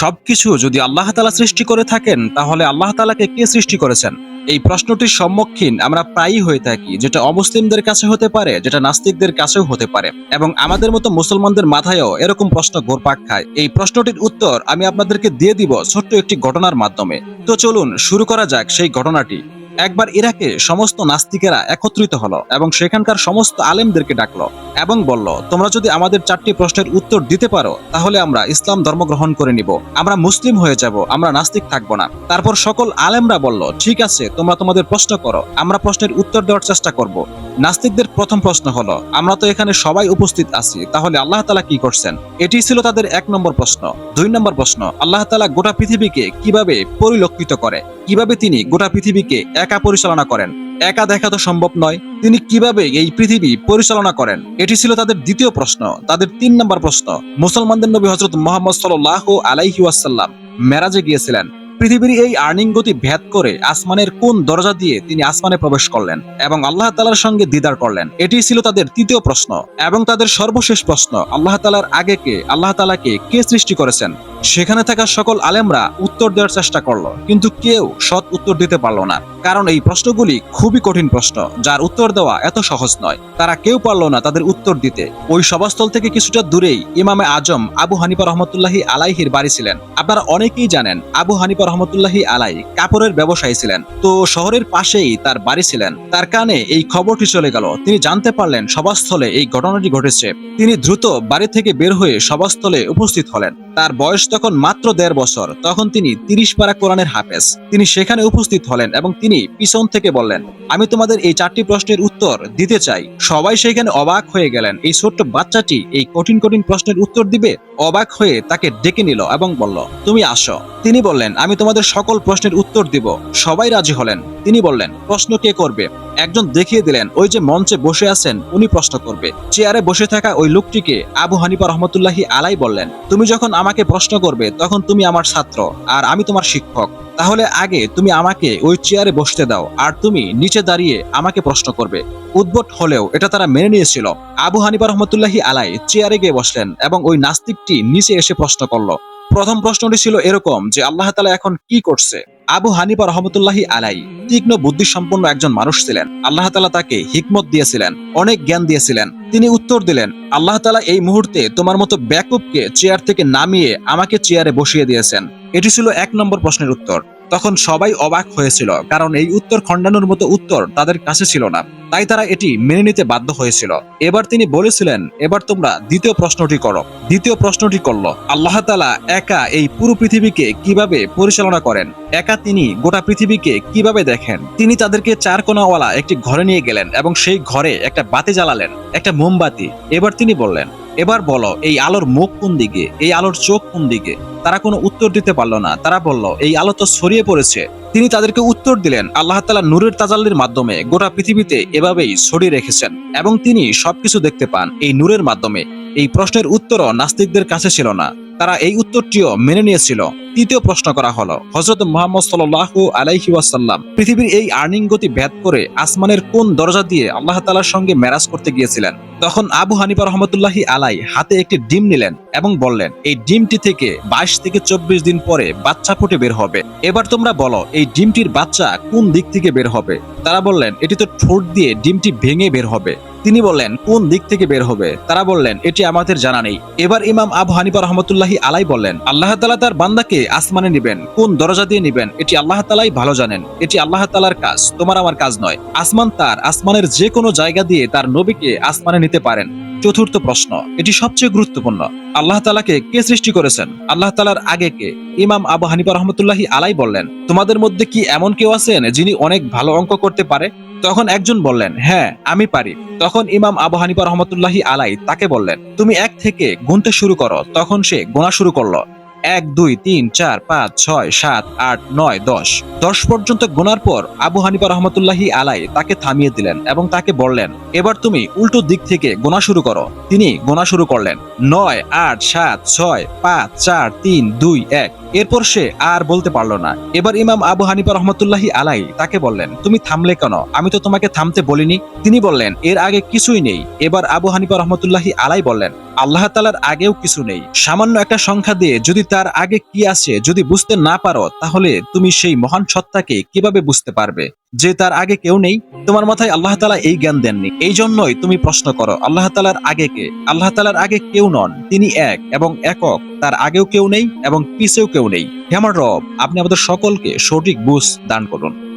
সবকিছু যদি আল্লাহ তালা সৃষ্টি করে থাকেন, তাহলে আল্লাহ তালাকে কে সৃষ্টি করেছেন? এই প্রশ্নটির সম্মুখীন আমরা প্রায়ই হয়ে থাকি, যেটা অমুসলিমদের কাছে হতে পারে, যেটা নাস্তিকদের কাছেও হতে পারে। এবং আমাদের মতো মুসলমানদের মাথায়ও এরকম প্রশ্ন ঘোরপাক খায়। এই প্রশ্নটির উত্তর আমি আপনাদেরকে দিয়ে দিব ছোট্ট একটি ঘটনার মাধ্যমে। তো চলুন, শুরু করা যাক সেই ঘটনাটি। একবার ইরাকে সমস্ত নাস্তিকেরা একত্রিত হলো এবং সেখানকার সমস্ত আলেমদেরকে ডাকলো এবং বলল, তোমরা যদি আমাদের চারটি প্রশ্নের উত্তর দিতে পারো, তাহলে আমরা ইসলাম ধর্ম গ্রহণ করে নিব। আমরা মুসলিম হয়ে যাব, আমরা নাস্তিক থাকব না। তারপর সকল আলেমরা বলল, ঠিক আছে, তোমরা তোমাদের প্রশ্ন করো, আমরা প্রশ্নের উত্তর দেওয়ার চেষ্টা করব। নাস্তিকদের প্রথম প্রশ্ন হলো, আমরা তো এখানে সবাই উপস্থিত আছি, তাহলে আল্লাহ তালা কি করছেন? এটি ছিল তাদের এক নম্বর প্রশ্ন। দুই নম্বর প্রশ্ন, আল্লাহ তালা গোটা পৃথিবীকে কীভাবে পরিলক্ষিত করে? কীভাবে তিনি গোটা পৃথিবীকে একা পরিচালনা করেন? একা দেখা তো সম্ভব নয়। তিনি কীভাবে এই পৃথিবী পরিচালনা করেন? এটি ছিল তাদের দ্বিতীয় প্রশ্ন, তাদের তিন নম্বর প্রশ্ন। মুসলমানদের নবী হজরত মোহাম্মদ সাল্লাহ আলাইহি ওয়াসাল্লাম মেরাজে গিয়েছিলেন। পৃথিবীর এই আর্নিং গতি ভেদ করে আসমানের কোন দরজা দিয়ে তিনি আসমানে প্রবেশ করলেন এবং আল্লাহ তালার সঙ্গে দিদার করলেন? এটি ছিল তাদের তৃতীয় প্রশ্ন এবং তাদের সর্বশেষ প্রশ্ন, আল্লাহ তালার আগে কে, আল্লাহ তালাকে কে সৃষ্টি করেছেন? সেখানে থাকা সকল আলেমরা উত্তর দেওয়ার চেষ্টা করল, কিন্তু কেউ সৎ উত্তর দিতে পারল না। কারণ এই প্রশ্নগুলি খুবই কঠিন প্রশ্ন, যার উত্তর দেওয়া এত সহজ নয়। তারা কেউ পারল না তাদের উত্তর দিতে। ওই সভাস্থল থেকে কিছুটা দূরেই ইমামে আজম আবু হানিফা রহমতুল্লাহি আলাইহির বাড়ি ছিলেন। আপনারা অনেকেই জানেন, আবু হানিফা রহমতুল্লাহি আলাই কাপড়ের ব্যবসায়ী ছিলেন। তো শহরের পাশেই তার বাড়ি ছিলেন। তার কানে এই খবরটি চলে গেল। তিনি জানতে পারলেন সভাস্থলে এই ঘটনাটি ঘটেছে। তিনি দ্রুত বাড়ি থেকে বের হয়ে সভাস্থলে উপস্থিত হলেন। তার বয়স তখন মাত্র দেড় বছর। তখন তিনি তিরিশ পারা কোরআনের হাফেজ। তিনি সেখানে উপস্থিত হলেন এবং তিনি পিছন থেকে বললেন, আমি তোমাদের এই চারটি প্রশ্নের উত্তর দিতে চাই। সবাই সেখানে অবাক হয়ে গেলেন। এই ছোট্ট বাচ্চাটি এই কঠিন কঠিন প্রশ্নের উত্তর দিবে? অবাক হয়ে তাকে ডেকে নিল এবং বলল, তুমি আসো। তিনি বললেন, আমি তোমাদের সকল প্রশ্নের উত্তর দিব। সবাই রাজি হলেন। তিনি বললেন, প্রশ্ন কে করবে? একজন দেখিয়ে দিলেন, ওই যে মঞ্চে বসে আছেন, উনি প্রশ্ন করবে। চেয়ারে বসে থাকা ওই লোকটিকে আবু হানিফা রহমতুল্লাহি আলাই বললেন, তুমি যখন আমাকে প্রশ্ন করবে, তখন তুমি আমার ছাত্র, আর আমি তোমার শিক্ষক। তাহলে আগে তুমি আমাকে ওই চেয়ারে বসতে দাও, আর তুমি নিচে দাঁড়িয়ে আমাকে প্রশ্ন করবে। উদ্ভট হলেও এটা তারা মেনে নিয়েছিল। আবু হানিফা রহমতুল্লাহি আলাই চেয়ারে গিয়ে বসলেন এবং ওই নাস্তিকটি নিচে এসে প্রশ্ন করল প্রথম প্রশ্নটি ছিল এরকম যে আল্লাহ তালা এখন কি করছে? আবু হানিফা রহমতুল্লাহি আলাই তীক্ষ্ণ বুদ্ধি সম্পন্ন একজন মানুষ ছিলেন। আল্লাহ তালা তাকে হিকমত দিয়েছিলেন, অনেক জ্ঞান দিয়েছিলেন। তিনি উত্তর দিলেন, আল্লাহ তালা এই মুহূর্তে তোমার মতো ব্যাকুপকে চেয়ার থেকে নামিয়ে আমাকে চেয়ারে বসিয়ে দিয়েছেন। এটি ছিল এক নম্বর প্রশ্নের উত্তর। তখন সবাই অবাক হয়েছিল, কারণ এই উত্তর খণ্ডানোর মতো উত্তর তাদের কাছে ছিল না। তাই তারা এটি মেনে নিতে বাধ্য হয়েছিল। এবার তিনি বলেছিলেন, এবার তোমরা দ্বিতীয় প্রশ্নটি করো। দ্বিতীয় প্রশ্নটি করল, আল্লাহ তালা একা এই পুরো পৃথিবীকে কীভাবে পরিচালনা করেন? একা তিনি গোটা পৃথিবীকে কীভাবে দেখেন? তিনি তাদেরকে চার কোনাওয়ালা একটি ঘরে নিয়ে গেলেন এবং সেই ঘরে একটা বাতি জ্বালালেন, একটা মোমবাতি। এবার তিনি বললেন এবার বলো, এই আলোর মুখ কোন দিকে? এই আলোর চোখ কোন দিকে? তারা কোনো উত্তর দিতে পারল না। তারা বলল, এই আলো তো ছড়িয়ে পড়েছে। তিনি তাদেরকে উত্তর দিলেন, আল্লাহ তালা নূরের তাজাল্লির মাধ্যমে গোটা পৃথিবীতে এভাবেই ছড়িয়ে রেখেছেন এবং তিনি সবকিছু দেখতে পান এই নূরের মাধ্যমে। এই প্রশ্নের উত্তরও নাস্তিকদের কাছে ছিল না। তারা এই উত্তরটিও মেনে নিয়েছিল। তৃতীয় প্রশ্ন করা হলো হজরত মোহাম্মদ সাল্লাহ আলাইহি ওয়াসাল্লাম পৃথিবীর এই আর্নিং গতি ভেদ করে আসমানের কোন দরজা দিয়ে আল্লাহ তালার সঙ্গে মেরাজ করতে গিয়েছিলেন? তখন আবু হানিফা রহমতুল্লাহি আলাই হাতে একটি ডিম নিলেন এবং বললেন, এই ডিমটি থেকে বাইশ থেকে চব্বিশ দিন পরে বাচ্চা ফুটে বের হবে। এবার তোমরা বলো, এই ডিমটির বাচ্চা কোন দিক থেকে বের হবে? তারা বললেন, এটি তো ঠোঁট দিয়ে ডিমটি ভেঙে বের হবে। তিনি বললেন, কোন দিক থেকে বের হবে? তারা বললেন, এটি আমাদের জানা নেই। এবার ইমাম আবু হানিফা রহমতুল্লাহি আলাই বললেন, আল্লাহ তালা তার বান্দাকে আসমানে নিবেন, কোন দরজা দিয়ে নিবেন? এটি আল্লাহ তালাই ভালো জানেন। এটি আল্লাহ তালার কাজ, তোমার আমার কাজ নয়। আসমান তার, আসমানের যে কোনো জায়গা দিয়ে তার নবীকে আসমানে নিতে পারেন। চতুর্থ প্রশ্ন, এটি সবচেয়ে গুরুত্বপূর্ণ। আল্লাহ তালাকে কে সৃষ্টি করেছেন? আল্লাহ তালার আগে কে? ইমাম আবু হানিফা রহমতুল্লাহি আলাই বললেন, তোমাদের মধ্যে কি এমন কেউ আছেন যিনি অনেক ভালো অঙ্ক করতে পারে? তখন একজন বললেন হ্যাঁ আমি পারি। তখন ইমাম আবু হানিফা রহমতুল্লাহি আলাই তাকে বললেন, তুমি এক থেকে গুনতে শুরু করো। তখন সে গোনা শুরু করল। এক, দুই, তিন, চার, পাঁচ, ছয়, সাত, আট, নয়, দশ। দশ পর্যন্ত গোনার পর আবু হানিফা রহমতুল্লাহি আলাই তাকে থামিয়ে দিলেন এবং তাকে বললেন, এবার তুমি উল্টো দিক থেকে গোনা শুরু করো। তিনি গোনা শুরু করলেন, নয়, আট, সাত, ছয়, পাঁচ, চার, তিন, দুই, এক। এরপর সে আর বলতে পারল না। এবার ইমাম আবু হানিফা রহমতুল্লাহি আলাই তাকে বললেন, তুমি থামলে কেন? আমি তো তোমাকে থামতে বলিনি। তিনি বললেন, এর আগে কিছুই নেই। এবার আবু হানিফা রহমতুল্লাহি আলাই বললেন আল্লাহ তালার আগেও কিছু নেই। সামান্য একটা সংখ্যা দিয়ে যদি তার আগে কি আছে যদি বুঝতে না পারো, তাহলে তুমি সেই মহান সত্তাকে কীভাবে বুঝতে পারবে? যে তার আগে কেউ নেই, তোমার মাথায় আল্লাহ তালা এই জ্ঞান দেননি। এই জন্যই তুমি প্রশ্ন করো, আল্লাহ তালার আগে কে? আল্লাহ তালার আগে কেউ নন, তিনি এক এবং একক, তার আগেও কেউ নেই এবং পিছেও কেউ নেই। হে আমার রব, আপনি আমাদের সকলকে সঠিক বুঝ দান করুন।